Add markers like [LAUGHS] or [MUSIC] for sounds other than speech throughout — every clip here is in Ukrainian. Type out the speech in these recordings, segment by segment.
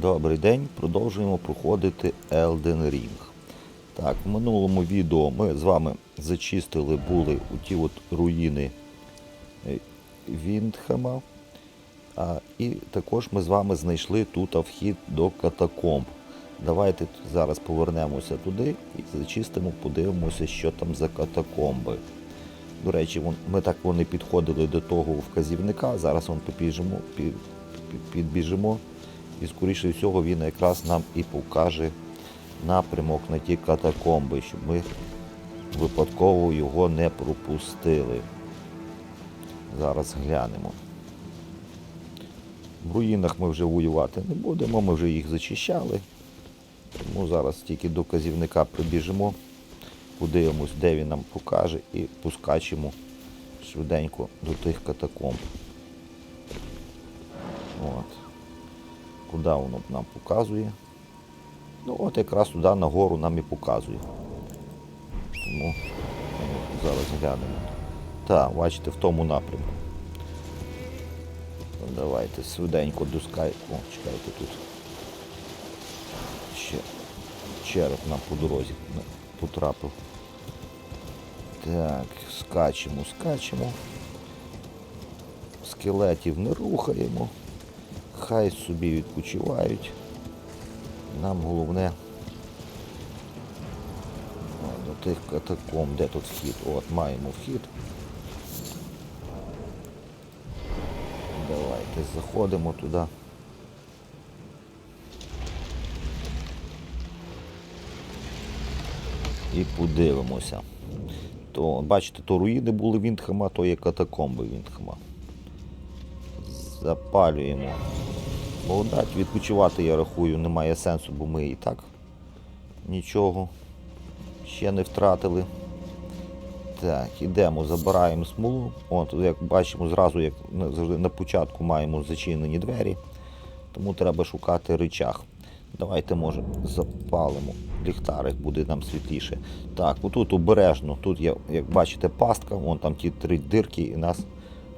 Добрий день, продовжуємо проходити Elden Ring. Так, в минулому відео ми з вами зачистили були у ті от руїни е, Віндхема. А, і також ми з вами знайшли тут вхід до катакомб. Давайте зараз повернемося туди і зачистимо, подивимося, що там за катакомби. До речі, ми так вони підходили до того вказівника. Зараз вон побіжимо, пі- пі- підбіжимо. І скоріше всього він якраз нам і покаже напрямок на ті катакомби, щоб ми випадково його не пропустили. Зараз глянемо. В руїнах ми вже воювати не будемо, ми вже їх зачищали. Тому зараз тільки до казівника прибіжимо, подивимось, де він нам покаже, і поскачемо швиденько до тих катакомб. От. Куди воно нам показує? Ну от якраз туди нагору нам і показує. Тому ну, зараз глянемо. Так, бачите, в тому напрямку. Ну, Давайте швиденько до скай. О, чекайте тут. Ще череп нам по дорозі потрапив. Так, скачемо, скачемо. Скелетів не рухаємо. Хай собі відпочивають. Нам головне до тих катакомб, де тут вхід? От, маємо вхід. Давайте заходимо туди. І подивимося. То, бачите, то руїни були Віндхема, то є катакомби Віндхема. Запалюємо. Благодать, відпочивати, я рахую, немає сенсу, бо ми і так нічого ще не втратили. Так, ідемо, забираємо смолу. От, як бачимо, зразу, як завжди на початку маємо зачинені двері, тому треба шукати речах. Давайте, може, запалимо ліхтарик, буде нам світліше. Так, отут обережно, тут є, як бачите, пастка, вон там ті три дирки і нас.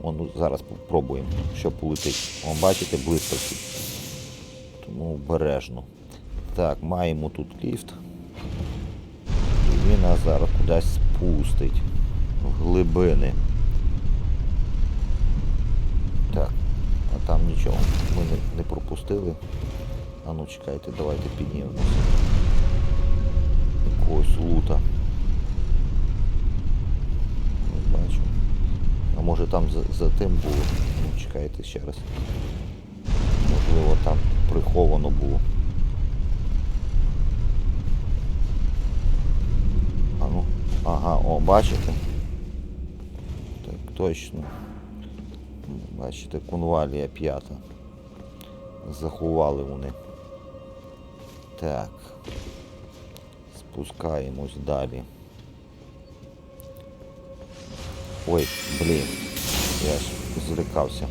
Вон, ну, зараз спробуємо, що полетить. Вон, бачите, блискавки. Тому обережно. Так, маємо тут ліфт. І він нас зараз кудись спустить. В глибини. Так, а там нічого. Ми не, не пропустили. А ну чекайте, давайте піднімемося. Якогось лута. Не бачу. А може там за, за тим було. Ну, чекайте ще раз. Приховано було. А ну, ага, о, бачите? Так, точно. Бачите, конвалія п'ята. Заховали вони. Так. Спускаємось далі. Ой, блін. Я ж злякався.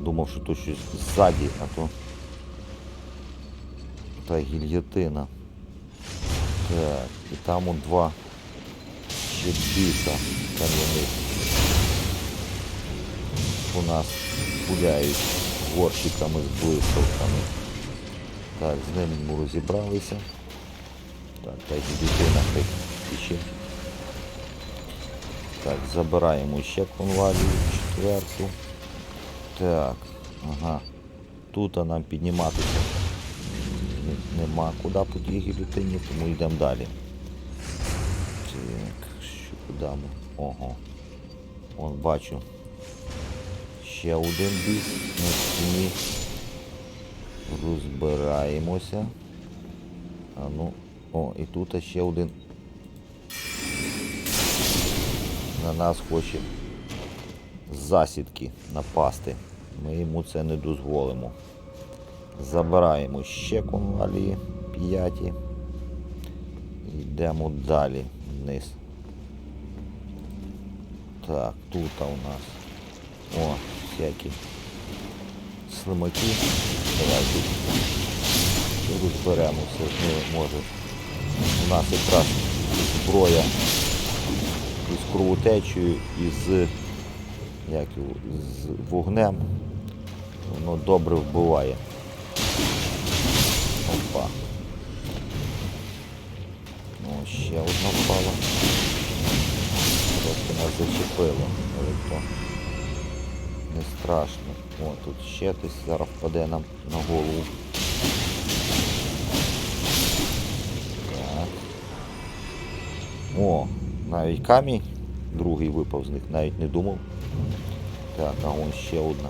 Думав, що тут щось ззаді, а то та гільйотина. Так, і там от два ще біса кам'яних. У нас гуляють горщиками з блискавками. Так, з ним ми розібралися. Так, та гільйотина хай ще. Так, забираємо ще конвалію четверту. Так, ага. Тут нам підніматися нема куди по тій гілітині, тому йдемо далі. Так, що куди ми? Ого. Вон бачу. Ще один біс на стіні. Розбираємося. А ну. О, і тут ще один на нас хоче засідки напасти. Ми йому це не дозволимо. Забираємо ще конвалії п'яті. Йдемо далі вниз. Так, тут у нас. О, всякі слимаки. Давайте розберемося з ними може. У нас якраз зброя із кровотечею і з, як з вогнем. Воно добре вбиває. Опа. Ну, ще одна впала. Трохи нас зачепило, але то не страшно. О, тут ще хтось зараз впаде нам на голову. Так. О, навіть камінь другий випав з них, навіть не думав. Так, а вон ще одна.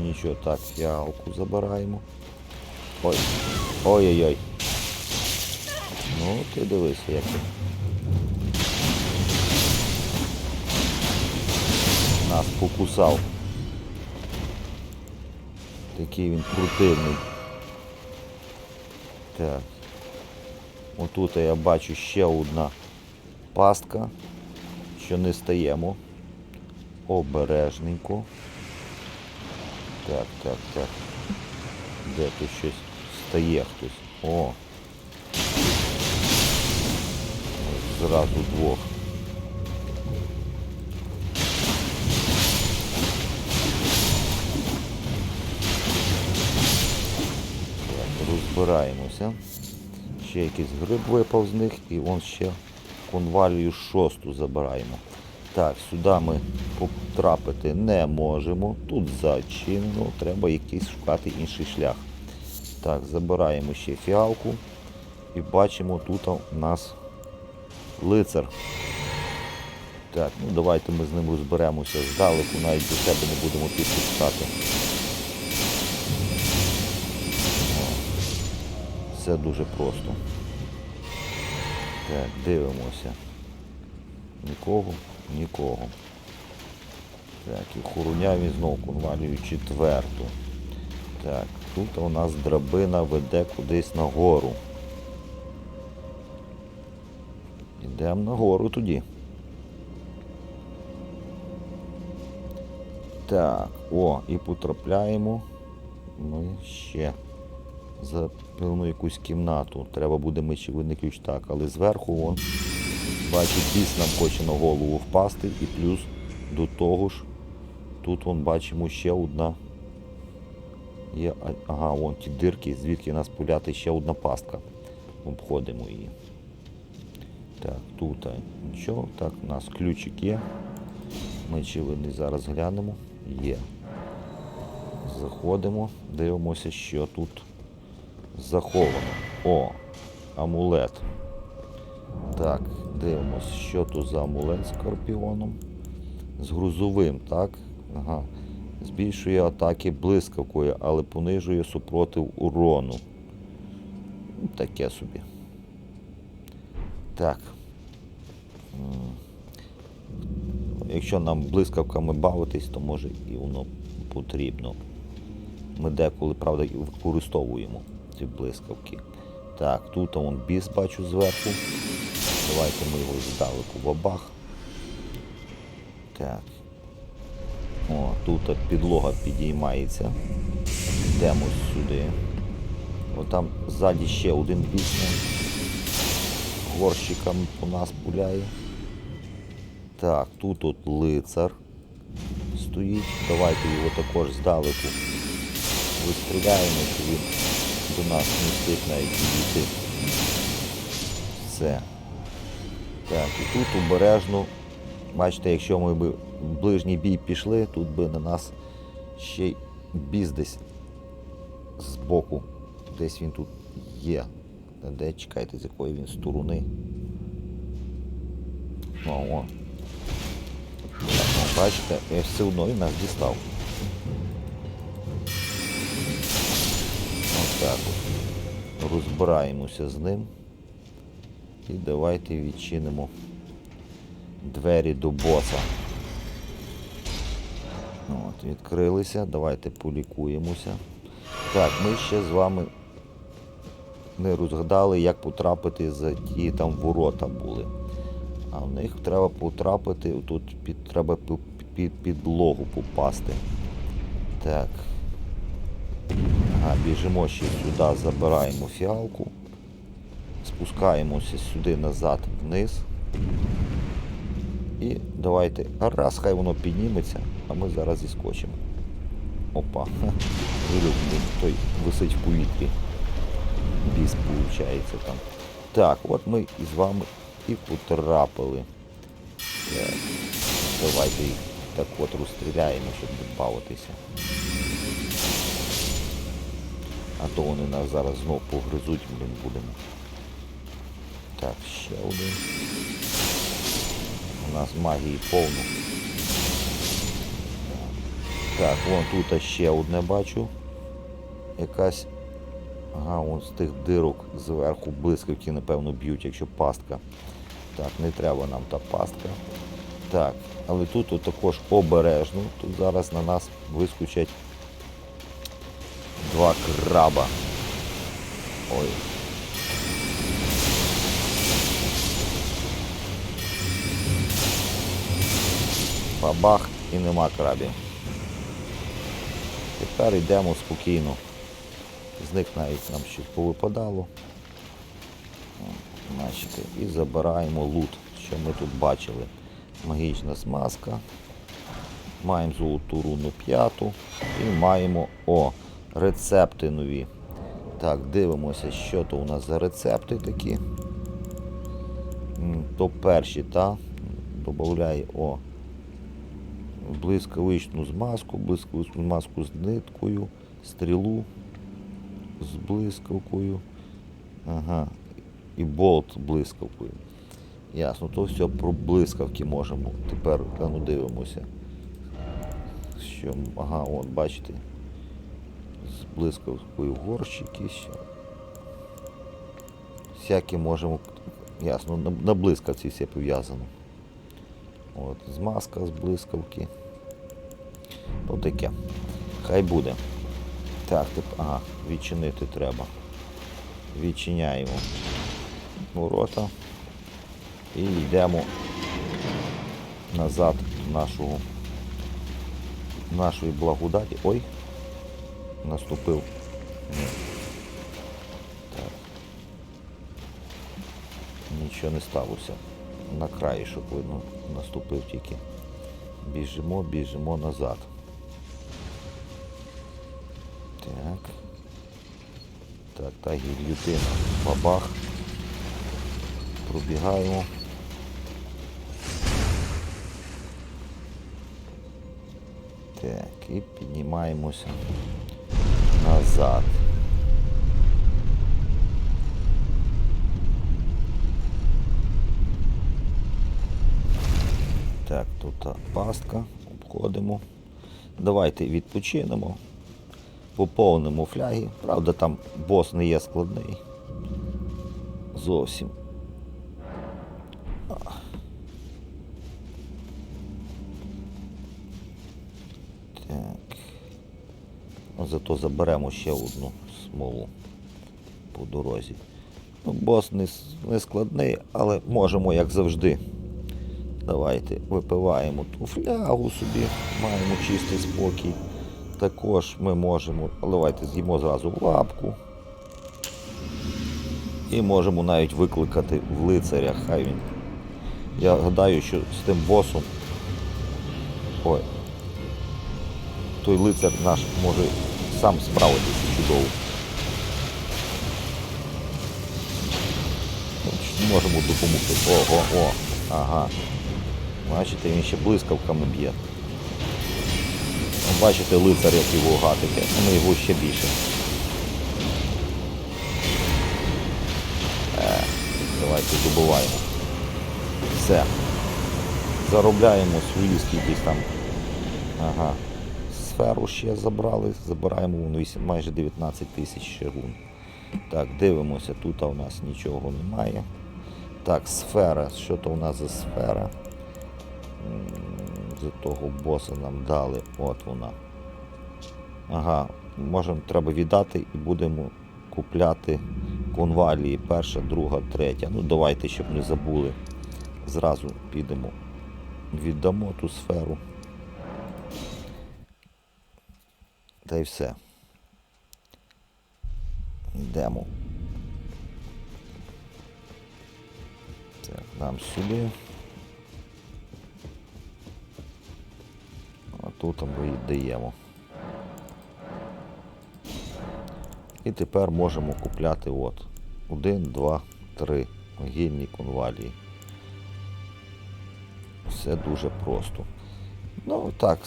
Нічого. Так, фіалку забираємо. Ой. Ой-ой-ой. Ну, ти дивися, як. Нас покусав. Такий він крутивний. Так. Отут я бачу ще одна пастка, що не стаємо. Обережненько. Так, так, так. Де тут щось стає хтось? О. Зразу двох. Так, розбираємося. Ще якийсь гриб випав з них і вон ще конвалію шосту забираємо. Так, сюди ми потрапити не можемо. Тут зачинено, треба якийсь шукати інший шлях. Так, забираємо ще фіалку і бачимо тут у нас лицар. Так, ну давайте ми з ним розберемося здалеку, навіть до себе не будемо підпускати. Все дуже просто. Так, дивимося. Нікого, нікого. Так, і охороняв він знову конвалію четверту. Так, тут у нас драбина веде кудись нагору. Йдемо нагору тоді. Так, о, і потрапляємо ми ще за певну якусь кімнату. Треба буде мечевидний ключ так, але зверху вон, біс нам хоче на голову впасти і плюс до того ж, тут вон бачимо ще одна. Є, ага, вон ті дирки, звідки нас пуляти ще одна пастка. Обходимо її. Так, тут нічого. Так, у нас ключик є. Ми очевидний зараз глянемо. Є. Заходимо, дивимося, що тут заховано. О, амулет. Так, дивимося, що тут за амулет з скорпіоном. З грузовим, так? Ага. Збільшує атаки блискавкою, але понижує супротив урону. Ну, Таке собі. Так. Якщо нам блискавками бавитись, то може і воно потрібно. Ми деколи, правда, використовуємо ці блискавки. Так, тут он біс бачу зверху. Давайте ми його здалеку бабах. Так. О, тут підлога підіймається. Йдемо сюди. О, там ззаді ще один біс. Горщиком по нас пуляє. Так, тут от лицар стоїть. Давайте його також здалеку вистріляємо, щоб він до нас не встиг навіть підійти. Все. Так, і тут обережно. Бачите, якщо ми б ближній бій пішли, тут би на нас ще й біс десь збоку. Десь він тут є. Де чекайте, з якої він сторони. О, о. Так, ну, бачите, е, все одно він нас дістав. Ось так от. Розбираємося з ним. І давайте відчинимо двері до боса. От, відкрилися, давайте полікуємося. Так, ми ще з вами не розгадали, як потрапити за ті там ворота були. А в них треба потрапити, тут під, треба під, під підлогу попасти. Так. Ага, біжимо ще сюди, забираємо фіалку. Спускаємося сюди назад вниз. І давайте. Раз, хай воно підніметься, а ми зараз зіскочимо. Опа. [LAUGHS] Вилюбний, той висить в повітрі. Біс виходить там. Так, от ми із вами і потрапили. Так, давайте їх так от розстріляємо, щоб бавитися. А то вони нас зараз знов погризуть, блін, будемо. Так, ще один. У нас магії повно. Так, вон тут ще одне бачу. Якась. Ага, вон з тих дирок зверху блискавки, напевно, б'ють, якщо пастка. Так, не треба нам та пастка. Так, але тут от також обережно. Тут зараз на нас вискочать два краба. Ой. Бабах і нема крабів. Тепер йдемо спокійно. З них навіть нам щось повипадало. О, Бачите, і забираємо лут, що ми тут бачили. Магічна смазка. Маємо золоту руну п'яту. І маємо о, рецепти нові. Так, дивимося, що то у нас за рецепти такі. То перші, та? Добавляє о. Блискавичну змазку, блискавичну змазку з ниткою, стрілу з блискавкою. Ага. І болт блискавкою. Ясно, то все про блискавки можемо. Тепер ну, дивимося. Що, ага, от, бачите. З блискавкою горщики ще. Всякі можемо. Ясно, на блискавці все пов'язано. От, змазка з блискавки. То таке. Хай буде. Так, тип, ага, відчинити треба. Відчиняємо ворота і йдемо назад до нашого нашої благодаті. Ой, наступив. Так. Нічого не сталося. На краєшок видно, наступив тільки. Біжимо, біжимо назад. Так. Так, та гільютина. Бабах. Пробігаємо. Так, і піднімаємося назад. Так, тут пастка, обходимо. Давайте відпочинемо, поповнимо фляги. Правда, там бос не є складний. Зовсім. Так. Зато заберемо ще одну смолу по дорозі. Ну, бос не складний, але можемо, як завжди. Давайте випиваємо ту флягу собі, маємо чистий спокій. Також ми можемо, давайте з'їмо зразу лапку. І можемо навіть викликати в лицаря, хай він. Я гадаю, що з тим босом. Ой. Той лицар наш може сам справитися чудово. Можемо допомогти. Ого, о, ага. Бачите, він ще блискавками б'є. Ну, Бачите, лицар як його гатике, ну його ще більше. Е, давайте добиваємо. Все. Заробляємо свої скількись там. Ага. Сферу ще забрали, забираємо вон майже 19 тисяч рун. Так, дивимося, тут у нас нічого немає. Так, сфера. Що то у нас за сфера? За того боса нам дали. От вона. Ага, можемо, треба віддати і будемо купляти конвалії. Перша, друга, третя. Ну давайте, щоб не забули. Зразу підемо. Віддамо ту сферу. Та й все. Йдемо. Так, нам сюди. Тому і даємо. І тепер можемо купляти от 1, 2, 3 вугільні конвалії. Все дуже просто. Ну так,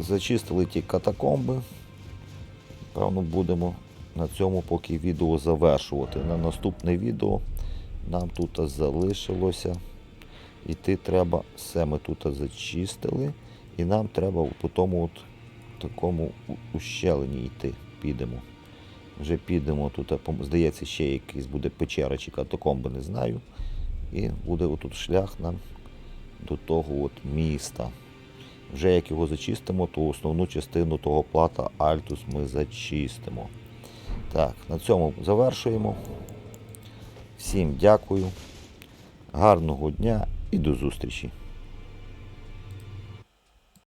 зачистили ті катакомби. Певно, будемо на цьому поки відео завершувати. На наступне відео нам тут залишилося. Йти треба, все ми тут зачистили. І нам треба по тому от такому ущелині йти. Підемо. Вже підемо тут, здається, ще якийсь буде печера чи катакомби, не знаю. І буде отут шлях нам до того от міста. Вже як його зачистимо, то основну частину того плата Альтус ми зачистимо. Так, на цьому завершуємо. Всім дякую. Гарного дня і до зустрічі!